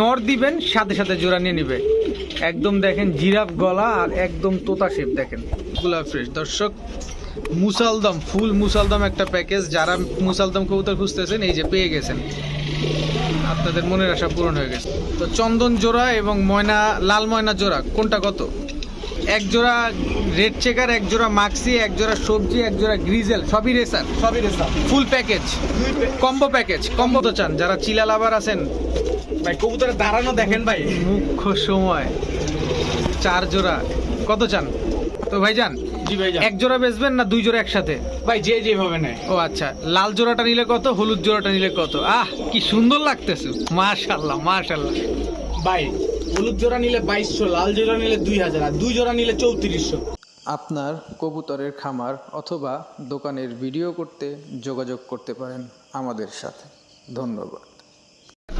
নর দিবেন সাথে সাথে জোড়া নিয়ে নিবে। একদম দেখেন জিরাফ গলা আর একদম তোতা শেপ দেখেন। গুলা ফ্রেশ দর্শক মুসালদম ফুল মুসালদম একটা প্যাকেজ যারা মুসালদম কবুতর খুঁজতেছেন এই যে পেয়ে গেছেন। আপনাদের মনের আশা পূরণ হয়ে গেছে। তো চন্দন জোড়া এবং ময়না লাল ময়না জোড়া কোনটা কত? এক জোড়া রেড চেকার এক জোড়া মাক্সি এক জোড়া সবজি এক জোড়া গ্রিজেল সবই রেসার সবই racer full package combo package combo তো চান। যারা চিলা লাভার আছেন ভাই কবুতরের দাঁড়ানো দেখেন ভাই। মুখ্য সময় চার জোড়া। কত চান? তো ভাই এক জোড়া বেচবেন না দুই জোড়া একসাথে? ভাই যে যেভাবে নেয়। ও আচ্ছা লাল জোড়াটা নিলে কত হলুদ জোড়াটা নিলে কত? আহ কি সুন্দর লাগতেছে। মাশাল্লাহ মাশাল্লাহ ভাই হলুদ জোড়া নিলে বাইশশো লাল জোড়া নিলে দুই হাজার আর দুই জোড়া নিলে চৌত্রিশশো। আপনার কবুতরের খামার অথবা দোকানের ভিডিও করতে যোগাযোগ করতে পারেন আমাদের সাথে। ধন্যবাদ।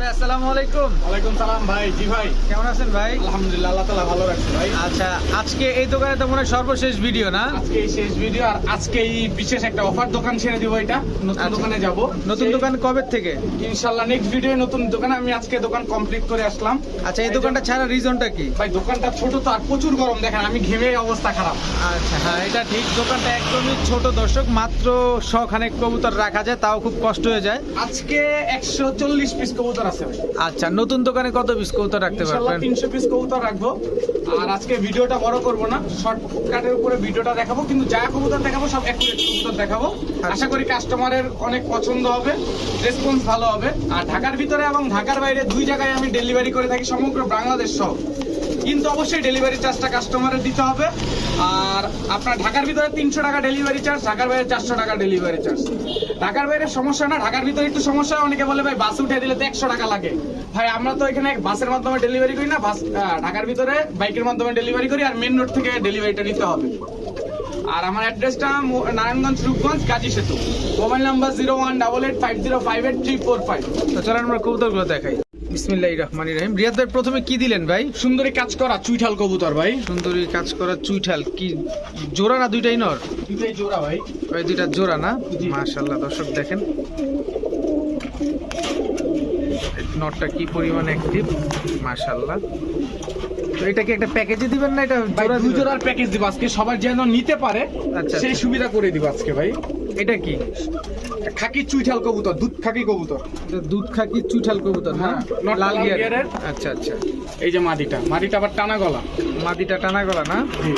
আসসালামু আলাইকুম। ওয়ালাইকুম সালাম ভাই জি ভাই। কেমন আছেন ভাই? আলহামদুলিল্লাহ আল্লাহ ভালো রাখছে ভাই। আচ্ছা আজকে এই দোকানে তো মনে সর্বশেষ ভিডিও না? আজকে এই শেষ ভিডিও আর আজকে এই বিশেষ একটা অফার দোকান ছেড়ে দিব এটা। নতুন আচ্ছা। দোকানে যাব। নতুন দোকান কবে থেকে? নেক্সট ভিডিও নতুন দোকানে আমি আজকে দোকান কমপ্লিট করে আসলাম। আচ্ছা এই দোকানটা ছাড়া রিজনটা কি? ভাই দোকানটা ছোট তো আর প্রচুর গরম দেখেন আমি ঘেমে অবস্থা খারাপ। আচ্ছা হ্যাঁ এটা ঠিক। দোকানটা একদমই ছোট দর্শক মাত্র শখানেক কবুতর রাখা যায় তাও খুব কষ্ট হয়ে যায়। আজকে একশো চল্লিশ পিস কবুতর আছে। আচ্ছা নতুন দোকানে কত পিস কৌতা রাখতে পারবেন? তিনশো পিস কৌতা রাখব। আর আজকে ভিডিওটা বড় করব না শর্টকাটের উপরে ভিডিওটা দেখাবো কিন্তু যা কবুতর দেখাবো সব অ্যাকুরেট কবুতর দেখাবো। আশা করি কাস্টমারের অনেক পছন্দ হবে রেসপন্স ভালো হবে। আর ঢাকার ভিতরে এবং ঢাকার বাইরে দুই জায়গায় আমি ডেলিভারি করে থাকি সমগ্র বাংলাদেশ সহ। কিন্তু অবশ্যই ডেলিভারি চার্জটা কাস্টমারের দিতে হবে। আর আপনার ঢাকার ভিতরে তিনশো টাকা ডেলিভারি চার্জ ঢাকার বাইরে চারশো টাকা ডেলিভারি চার্জ ঢাকার বাইরে সমস্যা না, ঢাকার ভিতরে একটু সমস্যা, অনেকে বলে, ভাই বাস উঠে দিলে তো একশো টাকা লাগে। ভাই, আমরা তো এখানে বাসের মাধ্যমে ডেলিভারি করি না বাস ঢাকার ভিতরে বাইকের মাধ্যমে ডেলিভারি করি, আর মেন রোড থেকে ডেলিভারিটা নিতে হবে। আর আমার অ্যাড্রেসটা নারায়ণগঞ্জ, রূপগঞ্জ কাজী সেতু। Mobile number zero one double eight five zero five eight three four five তো চলেন আমরা কবুতরগুলো দেখাই। বিসমিল্লাহির রহমানির রহিম। রিয়াদ ভাই প্রথমে কি দিলেন ভাই? সুন্দরী কাজ করা চুইঠাল কবুতর ভাই। সুন্দরী কাজ করা চুইঠাল। কি জোড়া না দুইটাই নর? দুইটাই জোড়া ভাই। দুইটা জোড়া না। মাশাল্লাহ দর্শক দেখেন। নটটা কি পরিমাণ অ্যাক্টিভ মাশাল্লাহ তো এটা কি একটা প্যাকেজে দিবেন না এটা ভাই জোড়া দুই জোড়ার প্যাকেজ দিব আজকে। সবার যেন নিতে পারে আচ্ছা, সেই আচ্ছা। সুবিধা করে দিব আজকে ভাই। এটা কি? খাকি চুইঠাল কবুতর দুধ খাকি কবুতর। দুধ খাকি চুইঠাল কবুতর হ্যাঁ, লাল গিয়ারের। আচ্ছা আচ্ছা। এই যে মাদিটা মাদিটা আবার টানা গলা। মাদিটা টানা গলা না? জি।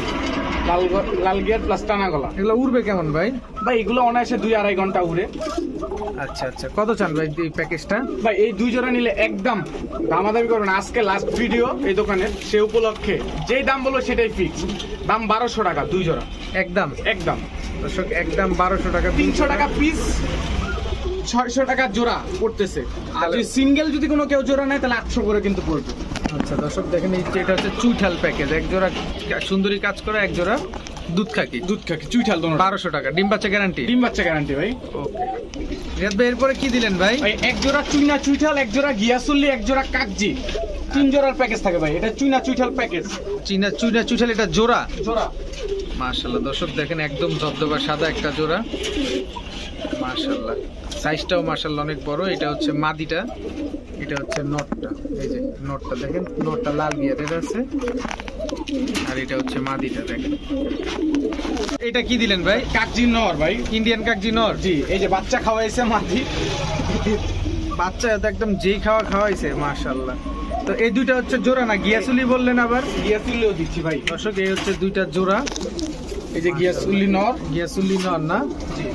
লাল লাল গিয়ার প্লাস টানা গলা। এগুলো উড়বে কেমন ভাই? ভাই এগুলো অনায়াসে দুই আড়াই ঘণ্টা উড়ে। আচ্ছা আচ্ছা। কত চান ভাই এই প্যাকেজটা ভাই এই দুই জোড়া নিলে একদম দামাদামি করবেন আজকে লাস্ট ভিডিও এই দোকানে সে উপলক্ষে যেই দাম বলব সেটাই ফিক্স দাম বারোশো টাকা দুই জোড়া। একদম। একদম। দর্শক একদম বারোশো টাকা তিনশো টাকা পিস ছয়শো টাকা জোড়া পড়তেছে। আর যদি সিঙ্গেল যদি কোনো কেউ জোড়া নেয় তাহলে আটশো করে কিন্তু পড়বে। আচ্ছা দর্শক দেখেন এই এটা হচ্ছে চুইঠাল প্যাকেজ এক জোড়া সুন্দরী কাজ করা এক জোড়া দুধ খাকি। দুধ খাকি চুইঠাল দোনো বারোশো টাকা ডিম বাচ্চা গ্যারান্টি ডিম বাচ্চা গ্যারান্টি ভাই। ওকে রিয়াদ ভাই এরপরে কি দিলেন ভাই? ভাই এক জোড়া চুইনা চুইঠাল এক জোড়া গিয়াসুল্লি এক জোড়া কাকজি। তিন জোড়ার প্যাকেজ থাকে ভাই এটা চুইনা চুইঠাল প্যাকেজ চুইনা চুইনা চুইঠাল এটা জোড়া? জোড়া। মাশাল্লাহ দর্শক দেখেন একদম জবদবা সাদা একটা জোড়া। মাশাল্লাহ সাইজটাও মাশাল্লাহ অনেক বড়। এটা হচ্ছে মাদিটা এটা হচ্ছে নটটা। এই যে নটটা দেখেন নটটা লাল গিয়ারের আছে। আর এটা হচ্ছে মাদিটা দেখেন। এটা কি দিলেন ভাই? কাকজি নর ভাই। ইন্ডিয়ান কাকজি নর? জি এই যে বাচ্চা খাওয়াইছে মাদি। বাচ্চা একদম যেই খাওয়া খাওয়াইছে মাশাল্লাহ তো এই দুইটা হচ্ছে জোড়া না গিয়াসুলি বললেন আবার? গিয়াসুল্লিও দিচ্ছি ভাই। দর্শক এই হচ্ছে দুইটা জোড়া। এই যে গিয়াসুল্লি নর। গিয়াসুলি নর না? জি।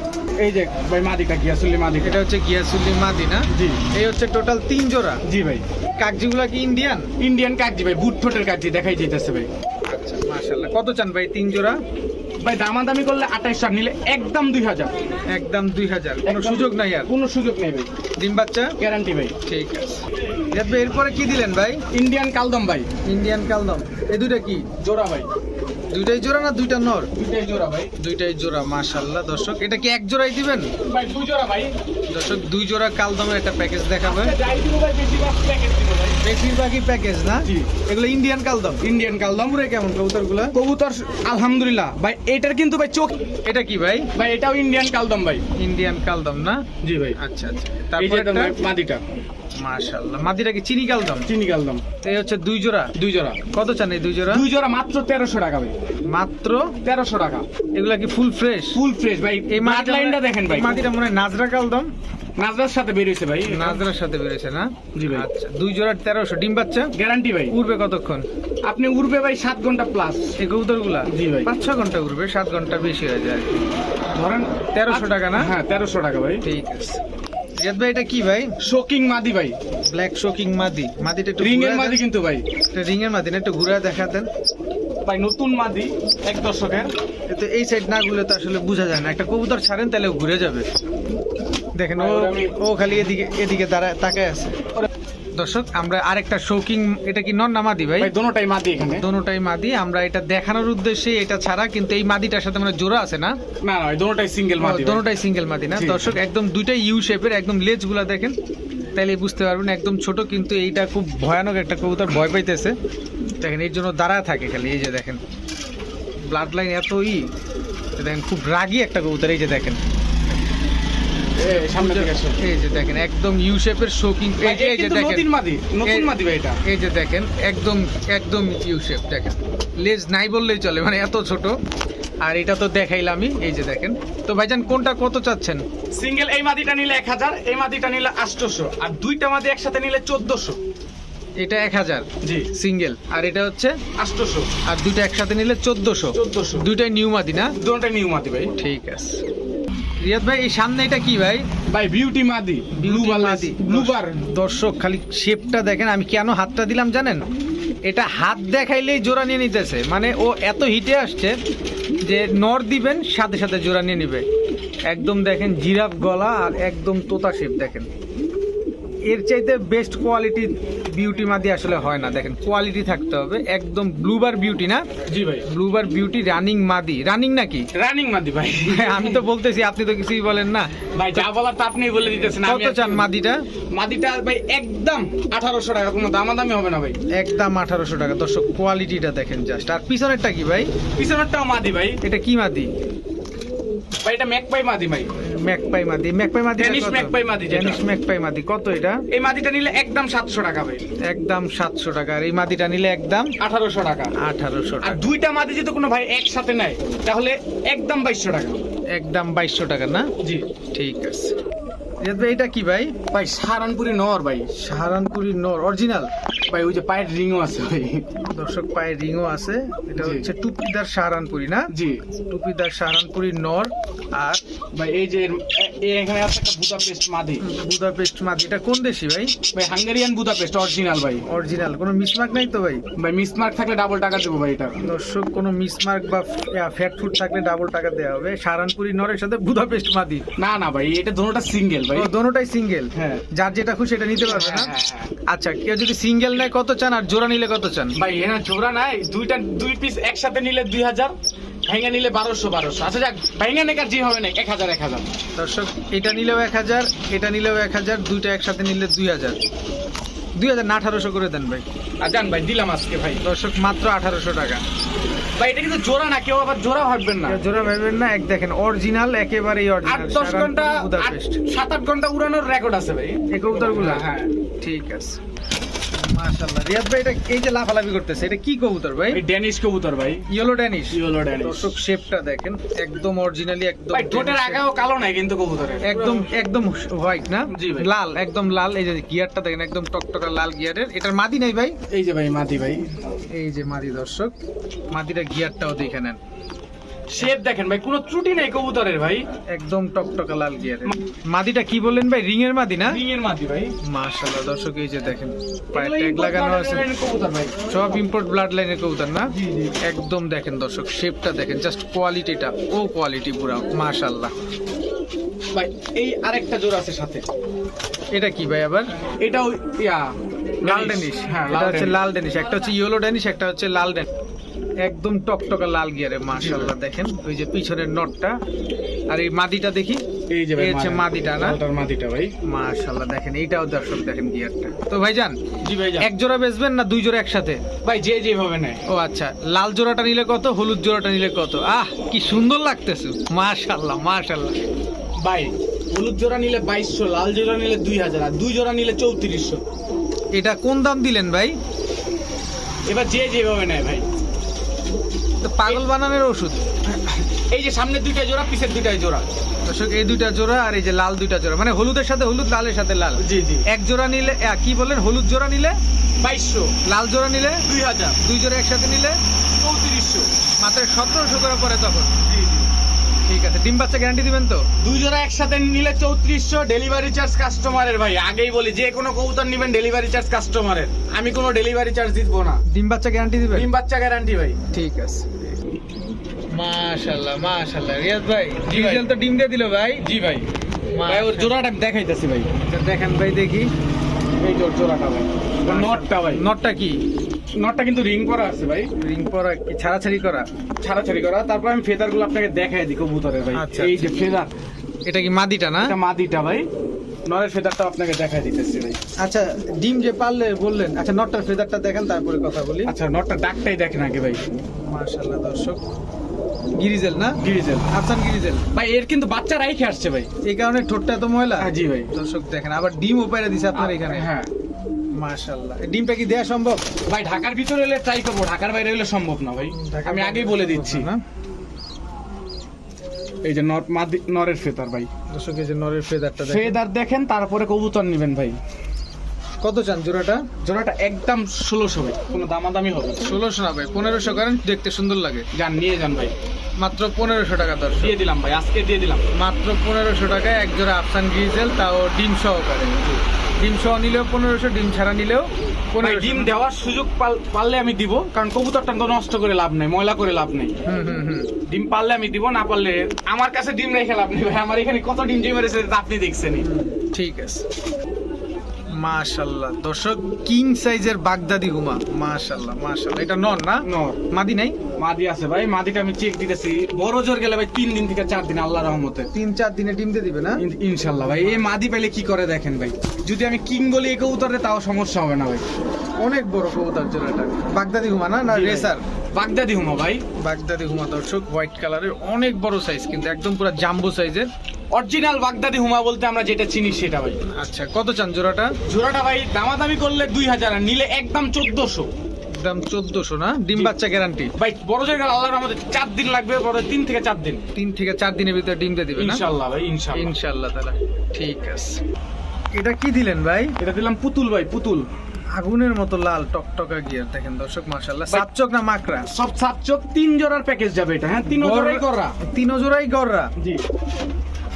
এই যে ভাই মাদিটা গিয়াসুল্লি মাদিটা এটা হচ্ছে গিয়াসুলি মাদি না? জি। এই হচ্ছে টোটাল তিন জোড়া। জি ভাই। কাকজিগুলা কি ইন্ডিয়ান ইন্ডিয়ান কাকজি ভাই বুট ঠোঁটের কাকজি দেখাই যেতেছে ভাই। আচ্ছা মাশাল্লাহ কত চান ভাই তিন জোড়া? ভাই দামাদামি করলে আঠাইশ টাকা নিলে একদম দুই হাজার। একদম দুই হাজার। কোনো সুযোগ নাই আর? কোনো সুযোগ নেই ভাই। ডিম বাচ্চা? গ্যারান্টি ভাই। ঠিক আছে। এরপরে কি দিলেন ভাই? ইন্ডিয়ান কালদম ভাই। ইন্ডিয়ান কালদম। এই দুইটা কি? জোড়া ভাই। দুইটাই জোড়া না দুইটা নর? দুইটাই জোড়া ভাই। দুইটাই জোড়া মাশাল্লাহ দর্শক এটা কি এক জোড়াই দিবেন? ভাই দুই জোড়া ভাই। দর্শক দুই জোড়া কালদমের একটা প্যাকেজ দেখাবে। যাই দিব ভাই বেশিরভাগ প্যাকেজ দিব বেশিরভাগই প্যাকেজ না? এগুলো ইন্ডিয়ান কালদম? ইন্ডিয়ান কালদম। পুরে কেমন কবুতরগুলো? কবুতর আলহামদুলিল্লাহ। ভাই এটার কিন্তু ভাই চোখ এটা কি ভাই? ভাই এটাও ইন্ডিয়ান কালদম ভাই। ইন্ডিয়ান কালদম না? জি ভাই। আচ্ছা আচ্ছা। তারপর মাদিটা। মাশাআল্লাহ। মাদিটা কি চিনি কালদম? চিনি গালদাম এই হচ্ছে দুই জোড়া? দুই জোড়া। কত চান এই দুই জোড়া? দুই জোড়া মাত্র তেরোশো টাকা ভাই। মাত্র? তেরোশো টাকা। এগুলা কি ফুল ফ্রেশ ফুল ফ্রেশ ভাই। এই মাঠ লাইনটা দেখেন ভাই। মাদিটা মনে হয় নাজরা কালদম? নাজরার সাথে বেরিয়েছে ভাই। নাজরার সাথে বেরোছে না? জি ভাই। আচ্ছা দুই জোড়া তেরোশো ডিম বাচ্চা? গ্যারান্টি ভাই। উড়বে কতক্ষণ? আপনি উড়বে ভাই সাত ঘণ্টা প্লাস এই কবুতরগুলা জি ভাই। পাঁচ ছ ঘণ্টা উড়বে সাত ঘণ্টা বেশি হয়ে যায় ধরেন 1300 টাকা না? হ্যাঁ তেরোশো টাকা ভাই। ঠিক আছে। রিয়াদ ভাই এটা কি ভাই? শোকিং মাদি ভাই। ব্ল্যাক শোকিং মাদি। মাদিটা একটু রিং এর মাদি কিন্তু ভাই। এটা রিং এর মাদি না একটু ঘুরে দেখাতেন ভাই নতুন মাদি এক দশকের। তো এই সাইড না ঘুরলে তো আসলে বোঝা যায় না। একটা কবুতর ছাড়েন তাহলে ঘুরে যাবে। দেখেন ও ও খালি এদিকে এদিকে দাঁড়ায় তাকায় আছে। দর্শক আমরা আরেকটা শৌকিং এটা কি নন না মাদি ভাই? দোনোটাই মাদি এখানে। দোনোটাই মাদি আমরা এটা দেখানোর উদ্দেশ্যে এটা ছাড়া কিন্তু এই মাদিটার সাথে মানে জোড়া আছে না? না না দোনোটাই সিঙ্গেল মাদি। দোনোটাই সিঙ্গেল মাদি না? দর্শক একদম দুইটাই ইউ শেপের একদম লেজগুলা দেখেন। তাইলে বুঝতে পারবেন একদম ছোট কিন্তু এইটা খুব ভয়ানক একটা কবুতর ভয় পাইতেছে। দেখেন এর জন্য দাঁড়ায় থাকে খালি এই যে দেখেন। ব্লাড লাইন এত ই দেখেন খুব রাগী একটা কবুতর এই যে দেখেন। সামনে থেকে এই যে দেখেন একদম ইউ শেপের শোকিং এই যে এই যে দেখেন নতুন মাদি নতুন মাদি ভাই এটা। এই যে দেখেন একদম একদম ইউ শেপ দেখেন। লেজ নাই বললেই চলে মানে এত ছোট। আর এটা তো দেখাইলামই এই যে দেখেন। তো ভাইজান কোনটা কত চাচ্ছেন? সিঙ্গেল এই মাদিটা নিলে এক হাজার এই মাদিটা নিলে আটশোশো আর দুইটা মাদি একসাথে নিলে চোদ্দশো। এটা এক হাজার? জি। সিঙ্গেল। আর এটা হচ্ছে? আটশোশো। আর দুইটা একসাথে নিলে চোদ্দশো। চোদ্দশো। দুইটাই নিউ মাদি না? দুটোটাই নিউ মাদি ভাই। ঠিক আছে। রিয়াদ ভাই এই সামনে এটা কি ভাই? ভাই বিউটি মাদি। ব্লু মাদি মাদি। ব্লু বার দর্শক খালি শেপটা দেখেন আমি কেন হাতটা দিলাম জানেন? এটা হাত দেখাইলেই জোড়া নিয়ে নিতেছে। মানে ও এত হিটে আসছে যে নর দিবেন সাথে সাথে জোড়া নিয়ে নিবে। একদম দেখেন জিরাফ গলা আর একদম তোতা শেপ দেখেন। এর চাইতে বেস্ট কোয়ালিটি বিউটি মাদি আসলে হয় না। দেখেন কোয়ালিটি থাকতে হবে। একদম ব্লুবার বিউটি না? জি ভাই। ব্লুবার বিউটি রানিং মাদি। রানিং নাকি? রানিং মাদি ভাই। আমি তো বলতেছি আপনি তো কিছুই বলেন না। ভাই যা বলার তা আপনি বলে দিতেছেন আমি কত চান? মাদিটা? মাদিটা ভাই একদম আঠারোশো টাকা কোনো দামাদামি হবে না ভাই। একদম আঠারোশো টাকা। দর্শক কোয়ালিটিটা দেখেন জাস্ট আর পিছনেরটা কি ভাই? পিছনেরটাও মাদি ভাই। এটা কি মাদি? ভাই এটা ম্যাকপাই মাদি ভাই। ম্যাকপাই মাদি। ম্যাকপাই মাদি Danish magpie মাদি যেটা। ম্যাকপাই মাদি। কত এটা? এই মাদিটা নিলে একদম সাতশো টাকা ভাই। একদম সাতশো টাকা। আর এই মাদিটা নিলে একদম আঠারোশো টাকা। আঠারোশো আর দুইটা মাদি যদি কোনো ভাই একসাথে নেয় তাহলে একদম টাকা। একদম টাকা না? জি। ঠিক আছে। এটা কি ভাই? ভাই সাহারানপুরি নর ভাই। সাহারানপুরি নোর অরিজিনাল ভাই ওই যে পায়ের রিংও আছে ভাই। দর্শক পায়ে রিংও আছে। এটা হচ্ছে টুপিদার সাহারানপুরি না? জি। টুপিদার সাহারানপুরি নর আর ভাই এই যে এখানে আছে একটা বুদাপেস্ট মাদি। বুদাপেস্ট মাদি। এটা কোন দেশি ভাই? ভাই হাঙ্গেরিয়ান বুদাপেস্ট অরিজিনাল ভাই। অরিজিনাল কোনো মিসমার্ক নাই তো ভাই? ভাই মিসমার্ক থাকলে ডাবল টাকা দেবো ভাই এটা। দর্শক কোনো মিসমার্ক বা ফ্যাট ফুড থাকলে ডাবল টাকা দেওয়া হবে। সারানপুরি নরের সাথে বুদাপেস্ট মাদি। না না ভাই এটা দুটোটা সিঙ্গেল ভাই। দোনোটাই সিঙ্গেল হ্যাঁ। যার যেটা খুশি এটা নিতে পারবে না? হ্যাঁ, হ্যাঁ, হ্যাঁ। আচ্ছা কেউ যদি সিঙ্গেল নেয় কত চান আর জোড়া নিলে কত চান? ভাই এখানে জোড়া নাই দুইটা দুই পিস একসাথে নিলে দুই হাজার ভেঙে নিলে বারোশো বারোশো। আচ্ছা যাক ভেঙে নেকার জি হবে না এক হাজার এক হাজার। দর্শক এটা নিলেও এক হাজার এটা নিলেও এক হাজার দুইটা একসাথে নিলে দুই হাজার। দুই হাজার না আঠারোশো করে দেন ভাই। আর জান ভাই দিলাম আজকে ভাই। দর্শক মাত্র আঠারোশো টাকা। ভাই এটা কিন্তু জোড়া না কেউ আবার জোড়া ভাববেন না। জোড়া ভাববেন না এক দেখেন অরিজিনাল একেবারেই আট দশ ঘণ্টা সাত আট ঘণ্টা উড়ানোর রেকর্ড আছে ভাই। এই কবুতরগুলো? হ্যাঁ। ঠিক আছে। মাশাআল্লাহ। রিয়াদ ভাই এটা এই যে লাফালাফি করতেছে এটা কি কবুতর ভাই? ড্যানিশ কবুতর ভাই। ইয়েলো ড্যানিশ ইয়েলো ড্যানিশ দর্শক শেপটা দেখেন একদম অরিজিনালি একদম ভাই ঠোঁটের আগাও কালো নাই কিন্তু কবুতরের। একদম একদম হোয়াইট না? জি ভাই। লাল একদম লাল। এই যে গিয়ারটা দেখেন একদম টকটকা লাল গিয়ারের এটার মাদি নাই ভাই? এই যে ভাই মাদি ভাই। এই যে মাদি দর্শক মাদিটা গিয়ারটাও দেখে নেন। শেপ দেখেন ভাই কোনো ত্রুটি নাই কবুতরের ভাই। একদম টকটকা লাল গিয়ারের মাদিটা কি বললেন ভাই? রিং এর মাদি না? রিং এর মাদি ভাই। মাশাআল্লাহ দর্শক এই যে দেখেন পায়ে ট্যাগ লাগানো আছে। কবুতর ভাই। সব ইম্পোর্ট ব্লাড লাইনের কবুতর না। একদম দেখেন দর্শক শেপটা দেখেন জাস্ট কোয়ালিটিটা ও কোয়ালিটি পুরা মাশাআল্লাহ। ভাই এই আরেকটা জোড়া আছে সাথে। এটা কি ভাই আবার? এটাও ইয়া লাল ডেনিশ হ্যাঁ এটা হচ্ছে লাল ডেনিশ একটা হচ্ছে ইয়েলো ডেনিশ একটা হচ্ছে লাল ডেনিশ একদম টকটকা লাল গিয়ারে মাশাআল্লাহ দেখেন। ওই যে পিছনের নটটা। আর এই মাদিটা দেখি? এই যে হচ্ছে মাদিটা না? মাদিটা ভাই। মাশাআল্লাহ দেখেন এইটাও দর্শক দেখেন গিয়ারটা। তো ভাইজান জি ভাই যান। এক জোড়া বেচবেন না দুই জোড়া একসাথে? ভাই যে যেভাবে নেয়। ও আচ্ছা লাল জোড়াটা নিলে কত হলুদ জোড়াটা নিলে কত? আহ কি সুন্দর লাগতেছে। মাশাআল্লাহ মাশাআল্লাহ। ভাই হলুদ জোড়া নিলে বাইশশো লাল জোড়া নিলে দুই হাজার আর দুই জোড়া নিলে চৌত্রিশশো। এটা কোন দাম দিলেন ভাই? এবার যে যেভাবে নেয় ভাই। তো পাগল বানানোর ওষুধ। এই যে সামনে দুইটা জোড়া পিছের দুইটাই জোড়া। দর্শক এই দুইটা জোড়া আর এই যে লাল দুইটা জোড়া। মানে হলুদের সাথে হলুদ লালের সাথে লাল। জি জি। এক জোড়া নিলে কি বলেন হলুদ জোড়া নিলে? বাইশশো। লাল জোড়া নিলে? দুই হাজার। দুই জোড়া একসাথে নিলে? চৌত্রিশশো। মাত্র সতেরোশো করে পরে তখন। ঠিক আছে ডিম বাচ্চা গ্যারান্টি দিবেন তো? দুই জোড়া একসাথে নিলে চৌত্রিশশো ডেলিভারি চার্জ কাস্টমারের ভাই। আগেই বলি যে কোনো কবুতর নেবেন ডেলিভারি চার্জ কাস্টমারের আমি কোনো ডেলিভারি চার্জ দিব না। ডিম বাচ্চা গ্যারান্টি দিবেন? ডিম বাচ্চা গ্যারান্টি ভাই। ঠিক আছে। মাশাআল্লাহ মাশাআল্লাহ রিয়াজ ভাই জি ভাই। ডিজেল তো ডিম দিয়ে দিল ভাই। জি ভাই। ভাই ওর জোড়াটা দেখাইতেছি ভাই। দেখেন ভাই দেখি। এই জোড়াটা ভাই। নটটা ভাই। নটটা কি? নটটা কিন্তু রিং করা আছে ভাই। রিং পরা কি ছাড়াছাড়ি করা? ছাড়াছাড়ি করা। তারপর আমি ফেদারগুলো আপনাকে দেখাই দিই কবুতরের ভাই। আচ্ছা, এই আচ্ছা। যে ফেদার। এটা কি মাদিটা না? এটা মাদিটা ভাই। নরের ফেদারটা আপনাকে দেখাই দিতেছি ভাই। আচ্ছা ডিম যে পারলে বললেন। আচ্ছা নটটার ফেদারটা দেখেন তারপরে কথা বলি। আচ্ছা নটটা ডাকটাই দেখেন আগে ভাই। মাশাআল্লাহ দর্শক। গিরিজেল না? গিরিজেল। আফসান গিরিজেল। ভাই এর কিন্তু বাচ্চা রাইখে আসছে ভাই। এই কারণে ঠোঁটটা এত ময়লা? হ্যাঁ, জি ভাই। দর্শক দেখেন আবার ডিম ওপারে দিছে আপনার এখানে। হ্যাঁ। মাশাআল্লাহ। ডিমটা কি দেয়া সম্ভব? ভাই ঢাকার ভিতরে হলে ট্রাই করব ঢাকার বাইরে হলে সম্ভব না ভাই। আমি আগেই বলে দিচ্ছি। না এই যে নর মাদি নরের ফেদার ভাই। দর্শক এই যে নরের ফেদারটা ফেদার দেখেন তারপরে কবুতর নেবেন ভাই। কত চান জোড়াটা? জোড়াটা একদম ষোলোশো ভাই। কোনো দামাদামি হবে ষোলোশো না ভাই পনেরোশো করেন দেখতে সুন্দর লাগে। যান নিয়ে যান ভাই। মাত্র পনেরোশো টাকা দর্শক। দিয়ে দিলাম ভাই আজকে দিয়ে দিলাম। মাত্র পনেরোশো টাকায় এক জোড়া আফসান গ্রিজেল তাও ডিম সহকারে ডিম সহ নিলেও পনেরোশো ডিম ছাড়া নিলেও পনেরো ডিম দেওয়ার সুযোগ পারলে আমি দিব কারণ কবুতরটা তো নষ্ট করে লাভ নেই ময়লা করে লাভ নেই। ডিম পারলে আমি দিব না পারলে আমার কাছে ডিম রেখে লাভ নেই ভাই। আমার এখানে কত ডিম জমে রয়েছে তা আপনি দেখছেন ঠিক আছে। মাশাল্লাহ দর্শক কিং সাইজের বাগদাদি হুমা মাশাল্লাহ মাশাল্লাহ এটা নন না? নর। মাদি নাই? মাদি আছে ভাই। মাদিটা আমি চেক দিতেছি। বড় জোর গেলে ভাই তিন দিন থেকে চার দিন আল্লাহ রহমতে। তিন চার দিনে ডিম দিয়ে দিবে না? ইন- ইনশাল্লাহ ভাই। এই মাদি পেলে কি করে দেখেন ভাই? যদি আমি কিং বলি এই কবুতরে তাও সমস্যা হবে না ভাই। অনেক বড় কবুতর জোড়াটা বাগদাদি হুমা না? না রেসার বাগদাদি হুমা ভাই। বাগদাদি হুমা দর্শক হোয়াইট কালারের অনেক বড় সাইজ কিন্তু একদম পুরো জাম্বো সাইজের অরিজিনাল বাগদাদি হুমা বলতে আমরা যেটা চিনি সেটা ভাই। আচ্ছা কত চান জোড়াটা? জোড়াটা ভাই দামাদামি করলে দুই হাজার আর নিলে একদম চোদ্দশো। দাম চোদ্দশো না? ডিম বাচ্চা গ্যারান্টি ভাই বড় জায়গায় আল্লাহর আমাদের চার দিন লাগবে বড় তিন থেকে চার দিন। তিন থেকে চার দিনের ভিতরে ডিম দিয়ে দিবে না? ইনশাল্লাহ ভাই ইনশাল্লাহ। ইনশাল্লাহ তাহলে। ঠিক আছে। এটা কি দিলেন ভাই? এটা দিলাম পুতুল ভাই পুতুল। আগুনের মতো লাল টকটকা গিয়ার দেখেন দর্শক মাশাল্লাহ ভাই- সাপচক না মাকড়া? সব সাত চোখ তিন জোড়ার প্যাকেজ যাবে এটা হ্যাঁ তিন জোড়াই করা। তিন জোড়াই গররা জি।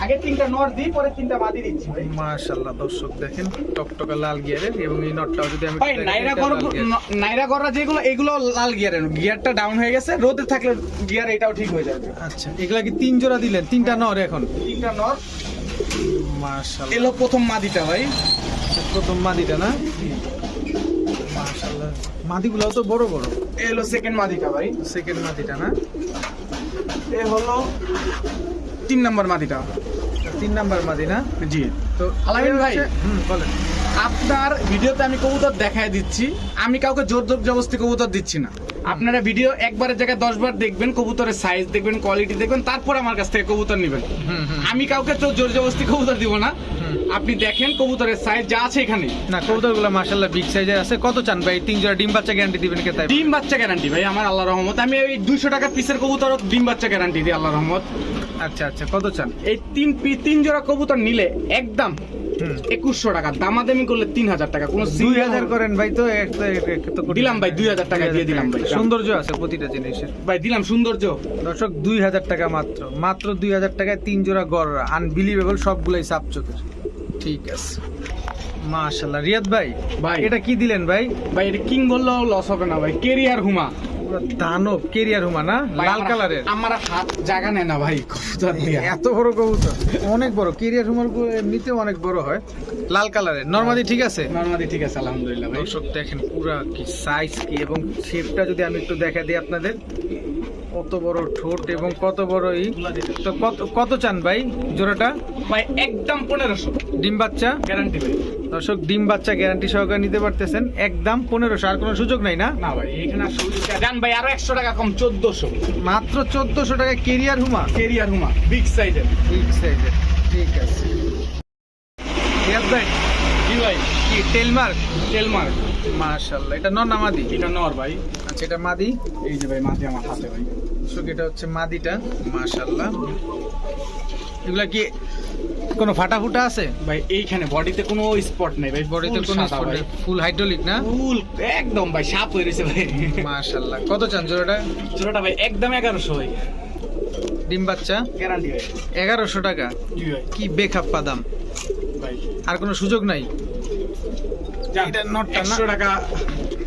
আগে তিনটা নর দিই পরে তিনটা মাদি দিচ্ছি। ভাই মাশাল্লাহ দর্শক দেখেন টকটকা লাল গিয়ারের এবং এই নটটাও যদি আমি ভাই নাইরা গর। নাইরা গররা যেগুলো এগুলো লাল গিয়ারের গিয়ারটা ডাউন হয়ে গেছে রোদে থাকলে গিয়ার এটাও ঠিক হয়ে যাবে। আচ্ছা এগুলা কি তিন জোড়া দিলেন? তিনটা নর এখন? তিনটা নর মাশাল্লাহ এলো প্রথম মাদিটা ভাই। প্রথম মাদিটা না? মাশাল্লাহ মাদিগুলাও তো বড় বড়। এলো সেকেন্ড মাদিটা ভাই। সেকেন্ড মাদিটা না? এ হলো তিন নাম্বার মাদিটা। তিন নাম্বার মাদি না? জি। তো আলামিন ভাই। হুম বলেন। আপনার ভিডিওতে আমি কবুতর দেখায় দিচ্ছি। আমি কাউকে জোর জোর জবস্তি কবুতর দিচ্ছি না। আপনারা ভিডিও একবারের জায়গায় দশ বার দেখবেন কবুতরের সাইজ দেখবেন কোয়ালিটি দেখবেন তারপর আমার কাছ থেকে কবুতর নেবেন। আমি কাউকে তো জোর জবস্তি কবুতর দিব না। আপনি দেখেন কবুতরের সাইজ যা আছে এখানে। না কবুতরগুলো মাশাল্লাহ বিগ সাইজের আছে। কত চান ভাই? তিন জোড়া ডিম বাচ্চা গ্যারান্টি দিবেন কে তাই? ডিম বাচ্চা গ্যারান্টি ভাই আমার আল্লাহ রহমত। আমি ওই দুইশো টাকা পিসের কবুতর ডিম বাচ্চা গ্যারান্টি দিই আল্লাহ রহমত। আচ্ছা আচ্ছা কত চান? এই তিন পি তিন জোড়া কবুতর নিলে একদম একুশশো টাকা দামাদামি করলে তিন হাজার টাকা কোনো দুই হাজার করেন ভাই তো দিলাম ভাই, টাকা। 2000 টাকা দিয়ে দিলাম ভাই। সৌন্দর্য আছে প্রতিটা জিনিসের। ভাই দিলাম সৌন্দর্য। দর্শক দুই হাজার টাকা মাত্র। মাত্র দুই হাজার টাকায় তিন জোড়া গররা আনবিলিভেবল সবগুলাই সাপ চোখের। ঠিক আছে। মাশাল্লাহ রিয়াদ ভাই ভাই। এটা কি দিলেন ভাই? ভাই এটা কিং বললেও লস হবে না ভাই কেরিয়ার হুমা। পুরো দানব কেরিয়ার হুমা না লাল কালারের। আমার হাত জায়গা নেয় না ভাই কবুতর এত বড় কবুতর অনেক বড়। কেরিয়ার হুমার এমনিতেও অনেক বড় হয়। লাল কালারের। নর্মালি ঠিক আছে? নর্মালি ঠিক আছে আলহামদুলিল্লাহ ভাই। দর্শক দেখেন পুরা কি সাইজ কি এবং শেপটা যদি আমি একটু দেখা দিই আপনাদের। কত বড় ঠোঁট এবং কত বড় ই? তো কত কত চান ভাই জোড়াটা? ভাই একদম পনেরোশো। ডিম বাচ্চা? গ্যারান্টি ভাই। দর্শক ডিম বাচ্চা গ্যারান্টি সহকারে নিতে পারতেছেন। একদম পনেরোশো আর কোনো সুযোগ নাই না? না ভাই এখানে জান ভাই আরও একশো টাকা কম চোদ্দশো। মাত্র চোদ্দশো টাকা কেরিয়ার হুমা? কেরিয়ার হুমা বিগ সাইজের। ঠিক সাইজের ঠিক আছে। ভাই ভাই। কি টেলমার্ক টেলমার্ক মাশাআল্লাহ এটা নর না মাদি? এটা নর ভাই। আচ্ছা এটা মাদি? এই যে ভাই মাটি আমার হাতে ভাই। দর্শক এটা হচ্ছে মাদিটা মাশাআল্লাহ। এগুলা কি কোনো ফাটা ফুটা আছে? ভাই এইখানে বডিতে কোনো স্পট নেই ভাই বডিতে কোনো সাদা ভাই। ফুল হাইড্রোলিক না? ফুল একদম ভাই সাপ হয়ে রয়েছে ভাই। মাশাআল্লাহ কত চান জোড়াটা? জোড়াটা ভাই একদম এগারোশো ভাই। ডিম বাচ্চা? গ্যারান্টি ভাই। এগারোশো টাকা। কি বেখাপ্পা দাম। আর কোনো সুযোগ নাই? এটা নটটা টাকা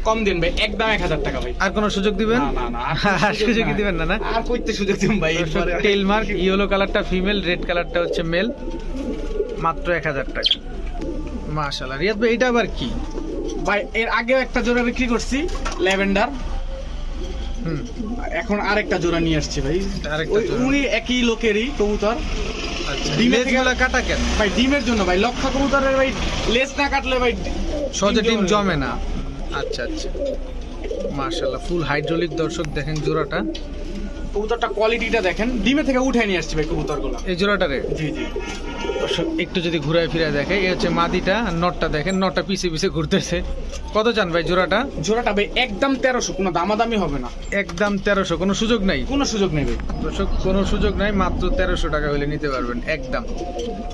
কম দিন ভাই একদম এক হাজার টাকা ভাই। আর কোনো সুযোগ দিবেন? না না না আর সুযোগই দিবেন না না? আর কইতে সুযোগ দিন ভাই টেল মার্ক ইয়েলো কালারটা ফিমেল রেড কালারটা হচ্ছে মেল। মাত্র এক হাজার টাকা। মাশাল্লাহ রিয়াদ ভাই এটা আবার কি? ভাই এর আগেও একটা জোড়া বিক্রি করছি ল্যাভেন্ডার। হুম। এখন আরেকটা জোড়া নিয়ে আসছি ভাই। উনি একই লোকেরই কবুতর। ডিমের থেকে- কাটা কেন? ভাই ডিমের জন্য ভাই লক্ষ কবুতরের ভাই লেস না কাটলে ভাই সহজে ডিম জমে জমে না। আচ্ছা আচ্ছা। মার্শাল্লাহ ফুল হাইড্রোলিক দর্শক দেখেন জোড়াটা। কবুতরটা কোয়ালিটিটা দেখেন। ডিমে থেকে উঠে নিয়ে আসছি ভাই কবুতরগুলো। এই জোড়াটারে জি জি। একটু যদি ঘুরায় ফিরে দেখে এই হচ্ছে মাদিটা নটটা দেখেন নটটা পিছে পিছে ঘুরতেছে। কত চান ভাই জোড়াটা? জোড়াটা ভাই একদম তেরোশো কোনো দামাদামি হবে না। একদম তেরোশো কোনো সুযোগ নাই? কোনো সুযোগ নেই ভাই। দর্শক কোনো সুযোগ নাই মাত্র তেরোশো টাকা হলে নিতে পারবেন একদম।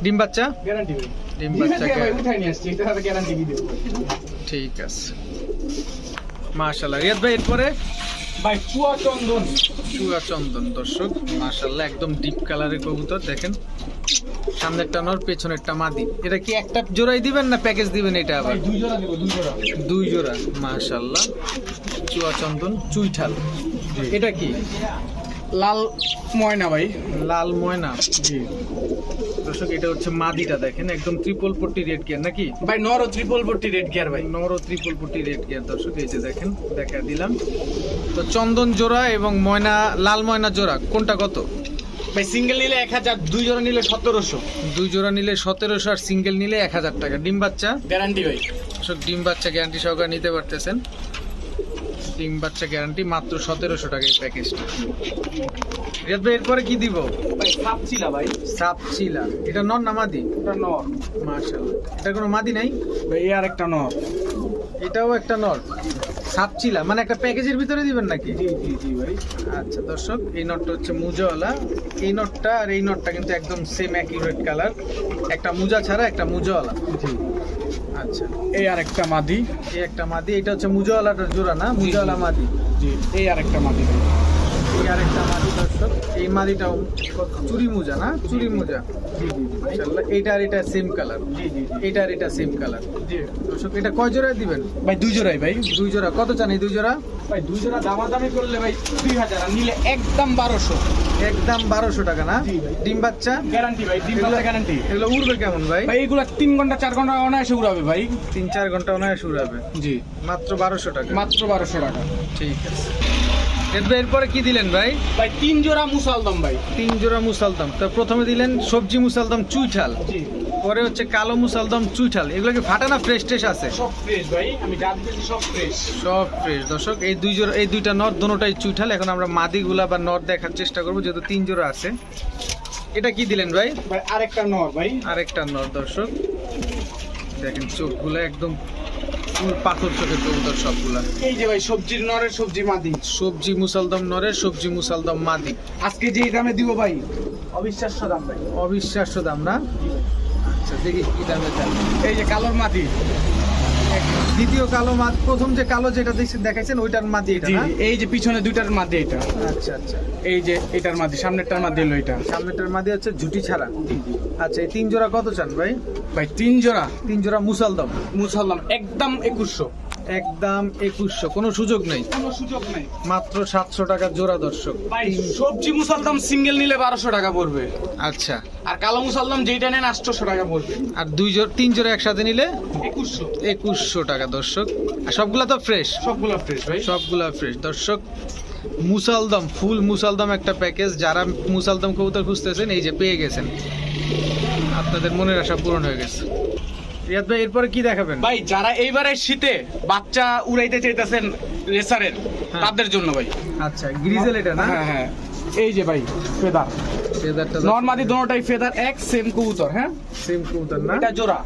ডিম বাচ্চা? গ্যারান্টি ভাই। ডিম বাচ্চা গ্যারান্টি। ঠিক আছে। মাশাল্লাহ রিয়াদ ভাই এরপরে? ভাই চুয়া চন্দন। চুয়া চন্দন দর্শক। মাশাল্লাহ একদম ডিপ কালারের কবুতর দেখেন। সামনেরটা নর পেছনেরটা মাদি। এটা কি একটা জোড়াই দিবেন না প্যাকেজ দিবেন এটা আবার? দুই জোড়া দিব দুই জোড়া। দুই জোড়া মাশাল্লাহ চুয়া চন্দন চুইঠাল। এটা কি? লাল ময়না ভাই। লাল ময়না জি। দর্শক এটা হচ্ছে মাদিটা দেখেন একদম ট্রিপল পট্টি রেড গিয়ার নাকি? ভাই নর ত্রিপল ভর্তি রেড গিয়ার ভাই। নর ত্রিপল পট্টি রেড গিয়ার দর্শক এই যে দেখেন দেখা দিলাম। তো চন্দন জোড়া এবং ময়না লাল ময়না জোড়া কোনটা কত? ভাই সিঙ্গেল নিলে এক হাজার দুই জোড়া নিলে সতেরোশো। দুই জোড়া নিলে সতেরোশো আর সিঙ্গেল নিলে এক হাজার টাকা। ডিম বাচ্চা? গ্যারান্টি ভাই। দর্শক ডিম বাচ্চা গ্যারান্টি সহকারে নিতে পারতেছেন। ডিম বাচ্চা গ্যারান্টি মাত্র সতেরোশো টাকা এই প্যাকেজটা রিয়াদ ভাই এরপরে কি দিব? ভাই সাপ ছিল ভাই। সাপ চিলা এটা নর না মাদি? ওটা নর। মার্শাল্লাহ এটা কোনো মাদি নাই? ভাই আর একটা নর। এটাও একটা নর। সাপ চিলা মানে একটা প্যাকেজের ভিতরে দিবেন নাকি? জি জি জি ভাই। আচ্ছা দর্শক এই নটটা হচ্ছে মুজাওয়ালা। এই নটটা আর এই নটটা কিন্তু একদম সেম অ্যাকিউরেট কালার একটা মুজা ছাড়া একটা মুজাওয়ালা। জি। আচ্ছা। এই আর একটা মাদি। এই একটা মাদি এটা হচ্ছে মুজাওয়ালাটার জোড়া না? মুজাওয়ালা মাদি। জি এই আরেকটা মাদি। আরেকটা মাদি দর্শক। এই মাদিটাও চুরি মুজা না? চুরি মুজা মাশাআল্লাহ আর এটা সেম কালার জি জি এইটা আর এটা সেম কালার জি। দর্শক এটা কয় দিবেন? ভাই দুই জোড়াই ভাই। দুই জোড়া। কত চান এই দুই জোড়া? ভাই দুই জোড়া দামাদামি করলে ভাই আর নিলে একদম একদম টাকা না? ডিম বাচ্চা? গ্যারান্টি ভাই ডিম গ্যারান্টি। এগুলো উড়বে কেমন ভাই? ভাই এগুলো তিন ঘণ্টা চার ঘণ্টা অনায়াসে উড়াবে ভাই। তিন চার ঘণ্টা অনায়াসে উড়াবে। জি। মাত্র বারোশো টাকা। মাত্র বারোশো টাকা। ঠিক আছে। এরপর কি দিলেন ভাই? ভাই তিন জোড়া মুসালদম ভাই। তিন জোড়া মুসালদম। তো প্রথমে দিলেন সবজি মুসালদম চুইঠাল। পরে হচ্ছে কালো মুসালদম চুইঠাল। এগুলো কি ফাটা না ফ্রেশ ট্রেশ আছে? সব ফ্রেশ ভাই আমি যা সব ফ্রেশ সব ফ্রেশ দর্শক এই দুই জোড়া এই দুইটা নর দোনোটাই চুইঠাল। এখন আমরা মাদিগুলা বা নর দেখার চেষ্টা করব যেহেতু তিন জোড়া আছে। এটা কি দিলেন ভাই? ভাই আরেকটা নর ভাই। আরেকটা নর দর্শক। দেখেন চোখগুলো একদম পাথর চোখে কবুতর সবগুলা। এই যে ভাই সবজির নরের সবজি মাদি। সবজি মুসালদম নরের সবজি মুসালদম মাদি। আজকে যে দামে দিব ভাই? অবিশ্বাস্য দাম ভাই। অবিশ্বাস্য দাম না? আচ্ছা দেখি কি দামে চাল এই যে কালোর মাদি। দ্বিতীয় কালো মাদ প্রথম যে কালো যেটা দেখছেন দেখাইছেন ওইটার মাদি এটা না? এই যে পিছনে দুইটার মাদি এটা। আচ্ছা আচ্ছা। এই যে এটার মাদি সামনেরটার মাদি হলো এটা। সামনেরটার মাদি হচ্ছে ঝুটি ছাড়া। আচ্ছা এই তিন জোড়া কত চান ভাই? ভাই তিন জোড়া। তিন জোড়া মুসালদম। মুসাল্লাম একদম একুশশো। একদম একুশশো। কোনো সুযোগ নেই? কোনো সুযোগ নাই। মাত্র সাতশো টাকা জোড়া দর্শক। সবজি মুসালদাম সিঙ্গেল নিলে বারোশো টাকা পড়বে। আচ্ছা। আর কালো মুসালদাম যেইটা নেন আটশোশো টাকা পড়বে। আর দুই জোড়া তিন জোড়া একসাথে নিলে একুশশো। একুশশো টাকা দর্শক। আর সবগুলা তো ফ্রেশ সবগুলো ফ্রেশ ভাই। সবগুলা ফ্রেশ দর্শক মুসালদম ফুল মুসালদম একটা প্যাকেজ যারা মুসালদম কবুতর খুঁজতেছেন এই যে পেয়ে গেছেন। আপনাদের মনের আশা পূরণ হয়ে গেছে। রিয়াদ ভাই এরপরে কি দেখাবেন? ভাই যারা এইবারে শীতে বাচ্চা উড়াইতে চাইতেছেন রেসারের হ্যাঁ। তাদের জন্য ভাই। আচ্ছা গ্রিজেল এটা না? হ্যাঁ হ্যাঁ। এই যে ভাই ফেদার। ফেদারটা নর্মাদি দোনোটাই ফেদার এক সেম কবুতর হ্যাঁ? সেম কবুতর না? এটা জোড়া।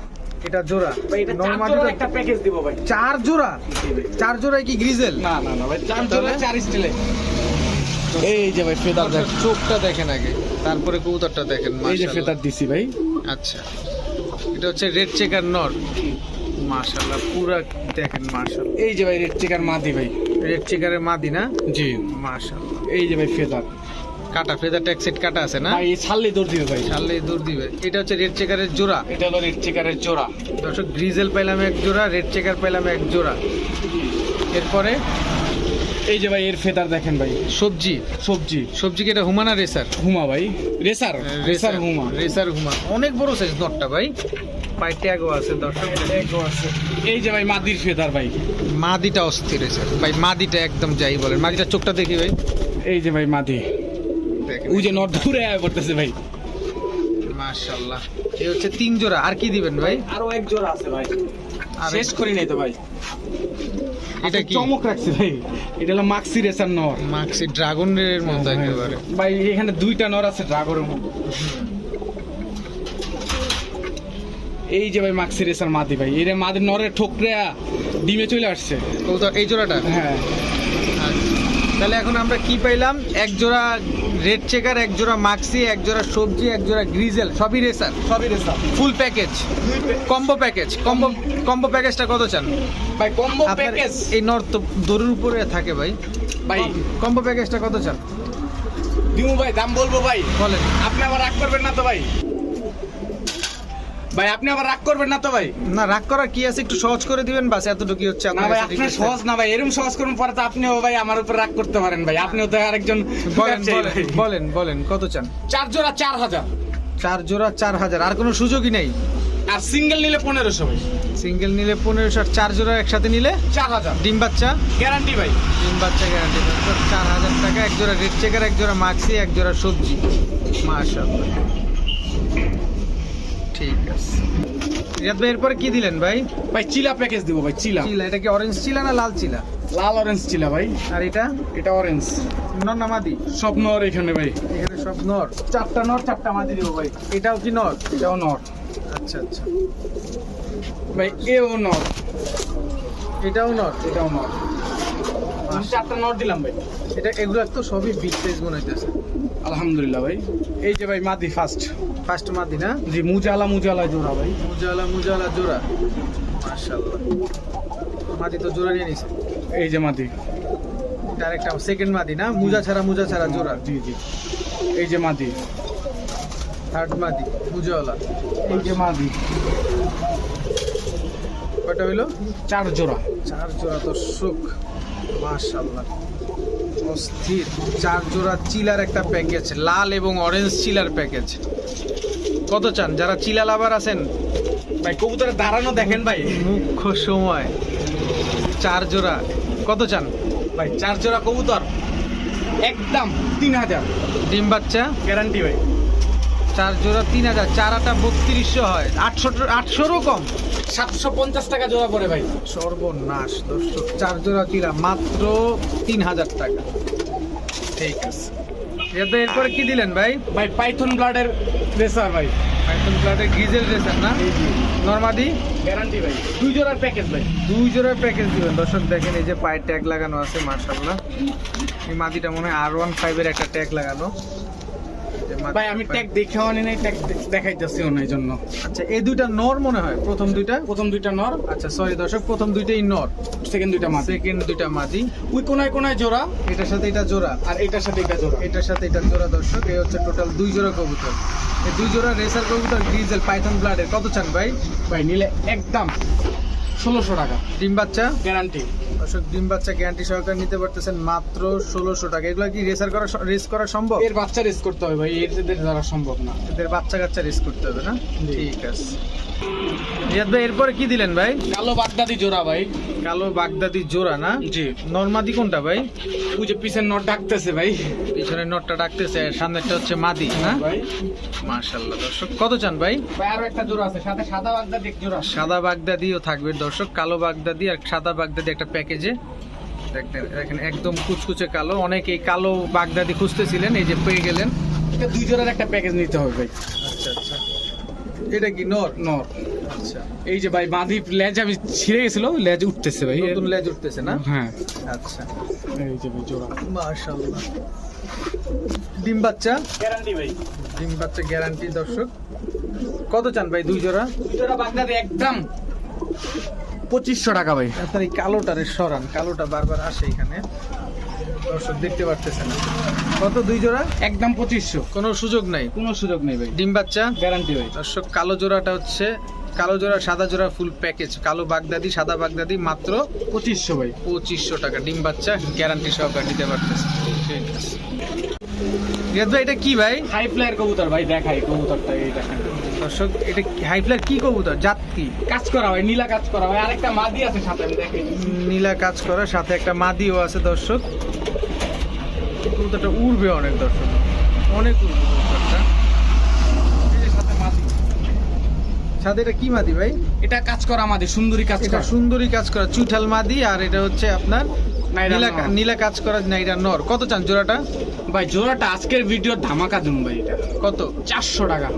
এটা জোড়া। ভাই এটা চার নরমাদি একটা প্যাকেজ দিব ভাই। চার জোড়া? চার জোড়ায় কি গ্রিজেল না না না ভাই চার? জোড়া চার স্টিলে এই যে ভাই ফেদার দেখ চোখটা দেখেন আগে। তারপরে কবুতরটা দেখেন এই যে ফেদার দিছি ভাই। আচ্ছা। এটা হচ্ছে রেড চেকার নর মাশাআল্লাহ পুরা দেখেন মাশাআল্লাহ। এই যে ভাই রেড চিকার মাদি ভাই। রেড চেকারের মাদি না? জি। মাশাআল্লাহ। এই যে ভাই ফেদার। কাটা ফেদার ট্যাগ সেট কাটা আছে না? ভাই এই ছাড়লে দৌড় দিবে ভাই। ছাড়লে দূর দিবে। এটা হচ্ছে রেড চেকারের জোড়া। এটা হলো রেড চিকারের জোড়া। দর্শক গ্রিজেল পাইলাম এক জোড়া রেড চেকার পাইলাম এক জোড়া। এরপরে? এই যে ভাই এর ফেদার দেখেন ভাই। সবজি। সবজি। সবজি কি এটা হুমানা রেসার? হুমা ভাই। রেসার রেসার হুমা। রেসার হুমা। অনেক বড় সাইজ নটটা ভাই। পাই ট্যাগও আছে দর্শক। এই যে ভাই মাদির ফেদার ভাই। মাদিটা অস্থির স্যার ভাই মাদিটা একদম যাই বলেন। মাদিটা চোখটা দেখি ভাই। এই যে ভাই মাদি। ওই যে নট ঘুরে আয় পড়তেছে ভাই। মাশাআল্লাহ। এই হচ্ছে তিন জোড়া আর কি দিবেন ভাই? আরও এক জোড়া আছে ভাই। শেষ করি নাই তো ভাই। এটা কি? চমক রাখছে ভাই। এটা হলো মাক্সি রেসার নর মাক্সি ড্রাগনের মতো একেবারে। ভাই এখানে দুইটা নর আছে ড্রাগনের মতো এই যে ভাই মাক্সি রেসার মাদি ভাই এই মাদি নরের ঠোকরে ডিমে চলে আসছে। কবুতর এই জোড়াটা? হ্যাঁ। তাহলে এখন আমরা কি পাইলাম? এক জোড়া রেড চেকার এক জোড়া মাক্সি এক জোড়া সবজি এক জোড়া গ্রিজেল সবই রেসার সবই racer full package combo package combo combo প্যাকেজটা কত চান? ভাই কম্বো প্যাকেজ এই নর্থ দড়ির উপরে থাকে ভাই। ভাই। কম্বো প্যাকেজটা কত চান? দিমু ভাই দাম বলব ভাই। বলেন। আপনি আবার রাগ করবেন না তো ভাই। ভাই আপনি আবার রাগ করবেন না তো ভাই? না রাগ করার কি আছে? একটু সহজ করে দিবেন বাস এতটুকু হচ্ছে না ভাই request। সহজ না ভাই এরকম সহজ করুন পরে তো আপনিও ভাই আমার উপর রাগ করতে পারেন ভাই। আপনিও তো আরেকজন বলেন বলেন বলেন কত চান? চার জোড়া চার হাজার। চার জোড়া চার হাজার আর কোনো সুযোগই নেই? আর সিঙ্গেল নিলে পনেরোশো ভাই। সিঙ্গেল নিলে পনেরোশো আর চার জোড়া একসাথে নিলে? চার হাজার। ডিম বাচ্চা? গ্যারান্টি ভাই। ডিম বাচ্চা গ্যারান্টি চার হাজার টাকা এক জোড়া রেড চেকার এক জোড়া মাক্সি এক জোড়া সবজি। আছে রিয়াদ ভাই এরপরে কি দিলেন ভাই? ভাই চিলা প্যাকেজ দিব ভাই চিলা। চিলা এটা কি অরেঞ্জ চিলা না লাল চিলা? লাল অরেঞ্জ চিলা ভাই। আর এটা? এটা অরেঞ্জ নর না মাদি? সব নর এখানে ভাই। এখানে সব নর। চারটা নর চারটা মাদি দিব ভাই। এটাও কি নর? এটাও নর। আচ্ছা আচ্ছা। ভাই এও নর। এটাও নর? এটাও নর। চারটা নর দিলাম ভাই। এটা এগুলো তো সবই বিগ সাইজ মনে হইতেছে। আলহামদুলিল্লাহ ভাই। এই যে ভাই মাদি ফার্স্ট ফার্স্ট মাদি না? জি মুজালা মুজালা জোড়া ভাই। মুজালা মুজালা জোড়া। মাশাআল্লাহ। মাদি তো জোড়া নিয়ে নিছে। এই যে মাদি। ডাইরেক্ট সেকেন্ড মাদি না? মুজা ছাড়া মুজা ছাড়া জোড়া। জি জি। এই যে মাদি। থার্ড মাদি মুজাওয়ালা। এই যে মাদি। কয়টা হইল? চার জোড়া। চার জোড়া দর্শক। মাশাআল্লাহ। অস্থির চার জোড়া চিলার একটা প্যাকেজ লাল এবং অরেঞ্জ চিলার প্যাকেজ কত চান? যারা চিলা লাভার আছেন ভাই কবুতরের দাঁড়ানো দেখেন ভাই। মুখ্য সময়। চার জোড়া কত চান? ভাই চার জোড়া কবুতর একদম তিন হাজার। ডিম বাচ্চা? গ্যারান্টি ভাই। চার জোড়া তিন হাজার চার আটা বত্রিশশো হয়। আটশো আটশোরও কম। সাতশো পঞ্চাশ টাকা জোড়া পড়ে ভাই। সর্বনাশ দর্শক চার জোড়া চিলা মাত্র তিন হাজার টাকা। ঠিক আছে। এরপরে এরপরে কি দিলেন ভাই? ভাই পাইথন ব্লাডের রেসার ভাই। পাইথন প্লাটের গ্রিজেল রেসার না? নর্মাদি? গ্যারান্টি ভাই। দুই জোড়ার প্যাকেজ ভাই। দুই জোড়ার প্যাকেজ দিবেন। দর্শক দেখেন এই যে পায়ের ট্যাগ লাগানো আছে মার্শাল্লাহ এই মাদিটা মনে হয় আর ওয়ান ফাইভের একটা ট্যাগ লাগানো। ভাই আমি ট্যাগ দেখে আনি নাই ট্যাগ দেখাইতেছি এই জন্য। আচ্ছা এই দুইটা নর মনে হয় প্রথম দুইটা? প্রথম দুইটা নর। আচ্ছা সরি দর্শক প্রথম দুইটাই নর। সেকেন্ড দুইটা মাছ সেকেন্ড দুইটা মাদি। ওই কোনায় কোনায় জোড়া? এটার সাথে এটা জোড়া। আর এটার সাথে এটা জোড়া। এটার সাথে এটা জোড়া দর্শক এই হচ্ছে টোটাল দুই জোড়া কবুতর। এই দুই জোড়া রেসার কবুতর গ্রিজেল পাইথন ব্লাডের কত চান ভাই? ভাই নিলে একদম ষোলোশো টাকা। ডিম বাচ্চা? গ্যারান্টি। দর্শক ডিম বাচ্চা গ্যারান্টি সহকারে নিতে পারতেছেন মাত্র ষোলোশো টাকা। এগুলো কি রেসার করা রেস করা সম্ভব? এর বাচ্চা রেস করতে হবে ভাই এদের দ্বারা সম্ভব না। এদের বাচ্চা কাচ্চা রেস করতে হবে না? ঠিক আছে। রিয়াদ ভাই এরপরে কি দিলেন ভাই? কালো বাগদাদি জোড়া ভাই। কালো বাগদাদি জোড়া না? জি। নর্মাদি কোনটা ভাই? ওই যে পিছের নট ডাকতেছে ভাই। পিছনের নটটা ডাকতেছে সামনেরটা হচ্ছে মাদি না? ভাই। মাশাল্লাহ দর্শক। কত চান ভাই? আরও একটা জোড়া আছে সাথে সাদা বাগদাদি এক জোড়া সাদা বাগদাদিও থাকবে দর্শক। কালো বাগদাদি আর সাদা বাগদাদি একটা প্যাকেজে। দেখেন একদম কুচকুচে কালো। অনেক এই কালো বাগদাদি খুঁজতেছিলেন এই যে পেয়ে গেলেন। এটা দুই জোড়ার একটা প্যাকেজ নিতে হবে ভাই। আচ্ছা আচ্ছা। এটা কি? নর নর। আচ্ছা। এই যে ভাই মাদি লেজ আমি ছিঁড়ে গেছিল লেজ উঠতেছে ভাই। নতুন লেজ উঠতেছে না? হ্যাঁ। আচ্ছা। এই যে ভাই জোড়া। মাশাআল্লাহ। ডিম বাচ্চা? গ্যারান্টি ভাই। ডিম বাচ্চা গ্যারান্টি দর্শক। কত চান ভাই দুই জোড়া? দুই জোড়া বাগদাদি একদম পঁচিশশো টাকা ভাই। আপনার এই কালোটারে সরান কালোটা বারবার আসে এখানে। দর্শক দেখতে পারতেছে না। কত দুই জোড়া? একদম পঁচিশশো। কোনো সুযোগ নাই? কোনো সুযোগ নেই ভাই। ডিম বাচ্চা? গ্যারান্টি ভাই। দর্শক কালো জোড়াটা হচ্ছে কালো জোড়া সাদা জোড়া ফুল প্যাকেজ কালো বাগদাদি সাদা বাগদাদি মাত্র পঁচিশশো ভাই। পঁচিশশো টাকা। ডিম বাচ্চা গ্যারান্টি সহকারে নিতে পারতেছে ঠিক আছে রিয়াদ ভাই এটা কি ভাই? হাই ফ্লায়ার কবুতর ভাই দেখাই কবুতরটা এই দেখেন। দর্শক এটা হাই হাইফ্লার কি কবুতর? জাত কি কাজ করা হয় নীলা কাজ করা হয় আরেকটা মাদি আছে সাথে আমি দেখি নীলা কাজ করা সাথে একটা মাদিও আছে দর্শক। কবুতরটা উড়বে অনেক দর্শক। অনেক উড়বে কবুতরটা সাথে এটা কি মাদি ভাই? এটা কাজ করা মাদি সুন্দরী কাজ করা। সুন্দরী কাজ করা চুঠাল মাদি আর এটা হচ্ছে আপনার নীলা নীলা কাজ করা নাইরা নর। কত চান জোড়াটা? ভাই জোড়াটা আজকের ভিডিও ধামাকা দিন ভাই এটা। কত? চারশো টাকা।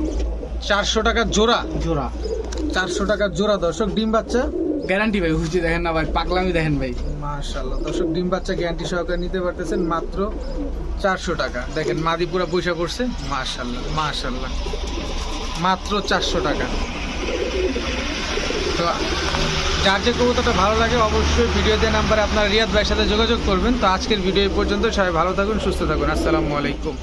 চারশো টাকা জোড়া? জোড়া। চারশো টাকা জোড়া দর্শক ডিম বাচ্চা? গ্যারান্টি ভাই হুচি দেখেন না ভাই পাগলামি দেখেন ভাই। মাশাল্লাহ দর্শক, ডিম বাচ্চা গ্যারান্টি সহকারে নিতে পারতেছেন মাত্র চারশো টাকা। দেখেন, মাদিপুরা পয়সা করছে মাশাল্লাহ মাশাল্লাহ মাত্র চারশো টাকা। তো যার যে কবুতরটা ভালো লাগে, অবশ্যই ভিডিও দিয়ে নাম্বারে আপনার রিয়াদ ভাইয়ের সাথে যোগাযোগ করবেন। তো আজকের ভিডিও পর্যন্ত। সবাই ভালো থাকুন, সুস্থ থাকুন। আসসালামু আলাইকুম।